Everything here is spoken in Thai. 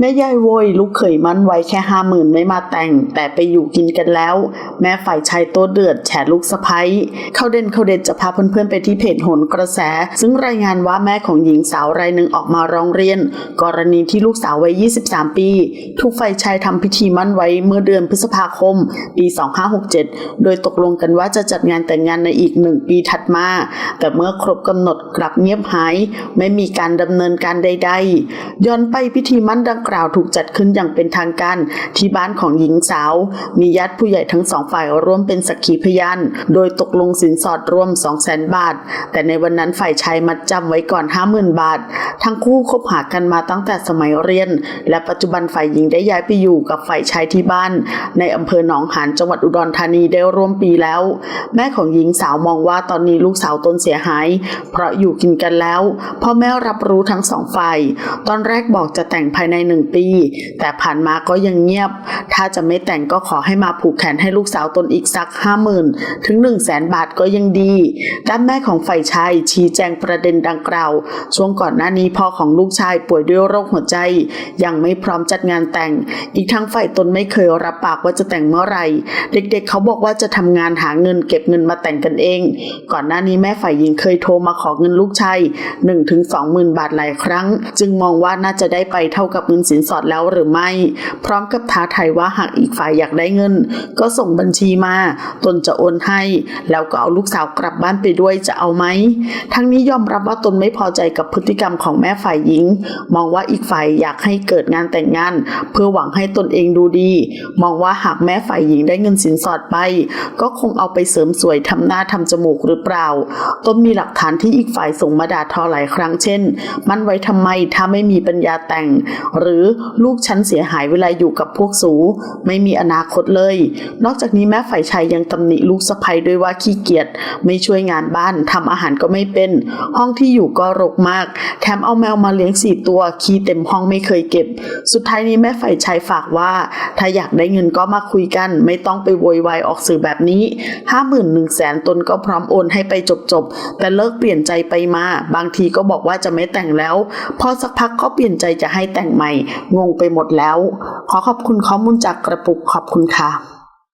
แม่ยายโวยลูกเขยมั่นไว้แค่ห้าหมื่นไม่มาแต่ง แต่ไปอยู่กินกันแล้ว แม่ฝ่ายชายโตเดือดแฉลูกสะพ้ยเข้าเด่นเข้าเด่นจะพาเพื่อนๆไปที่เพจโหนกระแส ซึ่งรายงานว่าแม่ของหญิงสาวรายหนึ่งออกมาร้องเรียน กรณีที่ลูกสาววัย 23 ปี ถูกฝ่ายชายทำพิธีมั่นไว้เมื่อเดือนพฤษภาคม ปี 2567 โดยตกลงกันว่าจะจัดงานแต่งงานในอีกหนึ่งปีถัดมา แต่เมื่อครบกำหนดกลับเงียบหาย ไม่มีการดำเนินการใด ๆ ย้อนไปพิธีมั่นดังกล่าวถูกจัดขึ้นอย่างเป็นทางการที่บ้านของหญิงสาว มีญาติผู้ใหญ่ทั้งสองฝ่ายร่วมเป็นสักขีพยาน โดยตกลงสินสอดร่วม 200,000บาท แต่ในวันนั้นฝ่ายชายมัดจำไว้ก่อน 50,000 บาท ทั้งคู่คบหากันมาตั้งแต่สมัยเรียน และปัจจุบันฝ่ายหญิงได้ย้ายไปอยู่กับฝ่ายชายที่บ้าน ในอำเภอหนองหานจังหวัดอุดรธานีได้ร่วมปีแล้ว แม่ของหญิงสาวมองว่าตอนนี้ลูกสาวตนเสียหาย เพราะอยู่กินกันแล้วพ่อแม่รับรู้ทั้งสองฝ่าย ตอนแรกบอกจะแต่งภายในหนึ่งปี แต่ผ่านมาก็ยังเงียบ ถ้าจะไม่แต่งก็ขอให้มาผูกแขนให้ลูกสาวตนอีกสักห้าหมื่นถึงหนึ่งแสนบาทก็ยังดี ด้านแม่ของฝ่ายชายชี้แจงประเด็นดังกล่าว ช่วงก่อนหน้านี้พ่อของลูกชายป่วยด้วยโรคหัวใจ ยังไม่พร้อมจัดงานแต่ง อีกทั้งฝ่ายตนไม่เคยรับปากว่าจะแต่งเมื่อไหร่ เด็กๆ เขาบอกว่าจะทำงานหาเงินเก็บเงินมาแต่งกันเอง ก่อนหน้านี้แม่ฝ่ายหญิงเคยโทรมาขอเงินลูกชาย1ถึง20,000บาทหลายครั้ง จึงมองว่าน่าจะได้ไปเท่ากับเงินสินสอดแล้วหรือไม่ พร้อมกับท้าทายว่าหากอีกฝ่ายอยากได้เงิน ก็ส่งบัญชีมา ตนจะโอนให้ แล้วก็เอาลูกสาวกลับบ้านไปด้วยจะเอาไหม ทั้งนี้ยอมรับว่าตนไม่พอใจกับพฤติกรรมของแม่ฝ่ายหญิง มองว่าอีกฝ่ายอยากให้เกิดงานแต่งงาน เพื่อหวังให้ตนเองดูดี มองว่าหากแม่ฝ่ายหญิงได้เงินสินสอดไป ก็คงเอาไปเสริมสวยทำหน้าทำจมูกหรือเปล่าต้นมีหลักฐานที่อีกฝ่ายส่งมาด่าทอหลายครั้งเช่น มันไว้ทำไมถ้าไม่มีปัญญาแต่งหรืรือลูกฉันเสียหายเวลาอยู่กับพวกสู ไม่มีอนาคตเลย นอกจากนี้แม่ฝ่ายชายยังตำหนิลูกสะใภ้ด้วยว่าขี้เกียจไม่ช่วยงานบ้านทำอาหารก็ไม่เป็น ห้องที่อยู่ก็รกมาก แถมเอาแมวมาเลี้ยงสี่ตัวขี้เต็มห้องไม่เคยเก็บ สุดท้ายนี้แม่ฝ่ายชายฝากว่า ถ้าอยากได้เงินก็มาคุยกัน ไม่ต้องไปโวยวายออกสื่อแบบนี้ห้าหมื่นหนึ่งแสนตนก็พร้อมโอนให้ไปจบๆแต่เลิกเปลี่ยนใจไปมา บางทีก็บอกว่าจะไม่แต่งแล้ว พอสักพักก็เปลี่ยนใจจะให้แต่งใหม่งงไปหมดแล้ว ขอขอบคุณข้อมูลจากกระปุกขอบคุณค่ะ